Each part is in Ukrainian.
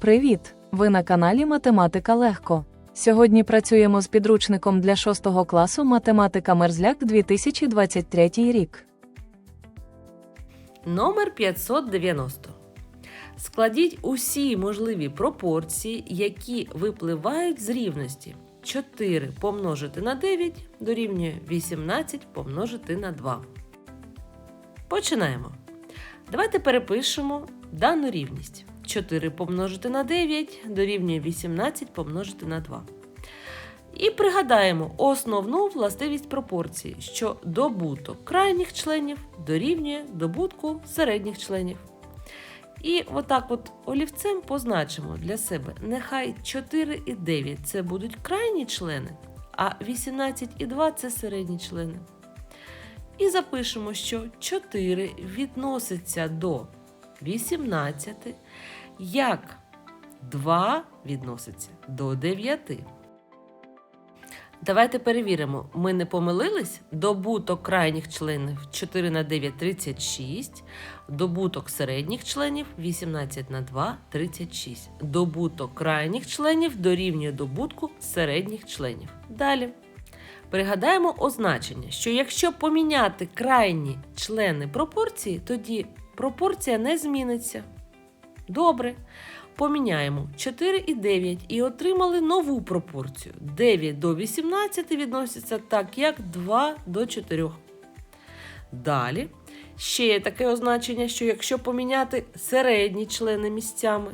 Привіт! Ви на каналі Математика Легко. Сьогодні працюємо з підручником для 6 класу Математика Мерзляк 2023 рік. Номер 590. Складіть усі можливі пропорції, які випливають з рівності 4 помножити на 9 дорівнює 18 помножити на 2. Починаємо. Давайте перепишемо дану рівність. 4 помножити на 9 дорівнює 18 помножити на 2. І пригадаємо основну властивість пропорції, що добуток крайніх членів дорівнює добутку середніх членів. І отак от олівцем позначимо для себе, нехай 4 і 9 це будуть крайні члени, а 18 і 2 це середні члени. І запишемо, що 4 відноситься до 18, як 2 відноситься до 9. Давайте перевіримо, ми не помилились? Добуток крайніх членів 4 на 9 36, добуток середніх членів 18 на 2 36. Добуток крайніх членів дорівнює добутку середніх членів. Далі. Пригадаємо означення, що якщо поміняти крайні члени пропорції, тоді пропорція не зміниться. Добре. Поміняємо 4 і 9 і отримали нову пропорцію. 9 до 18 відноситься так, як 2 до 4. Далі ще є таке означення, що якщо поміняти середні члени місцями,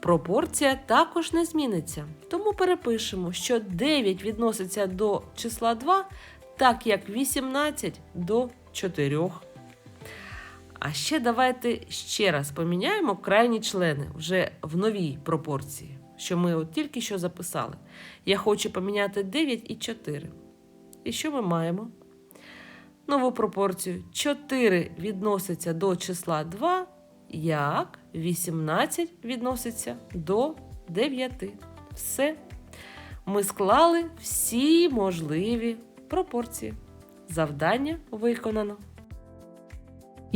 пропорція також не зміниться. Тому перепишемо, що 9 відноситься до числа 2, так як 18 до 4. А ще давайте ще раз поміняємо крайні члени вже в новій пропорції, що ми от тільки що записали. Я хочу поміняти 9 і 4. І що ми маємо? Нову пропорцію 4 відноситься до числа 2, як 18 відноситься до 9. Все. Ми склали всі можливі пропорції. Завдання виконано.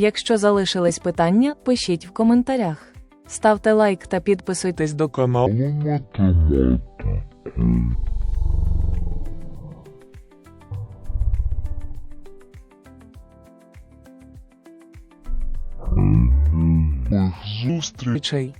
Якщо залишились питання, пишіть в коментарях. Ставте лайк та підписуйтесь до каналу зустрічей.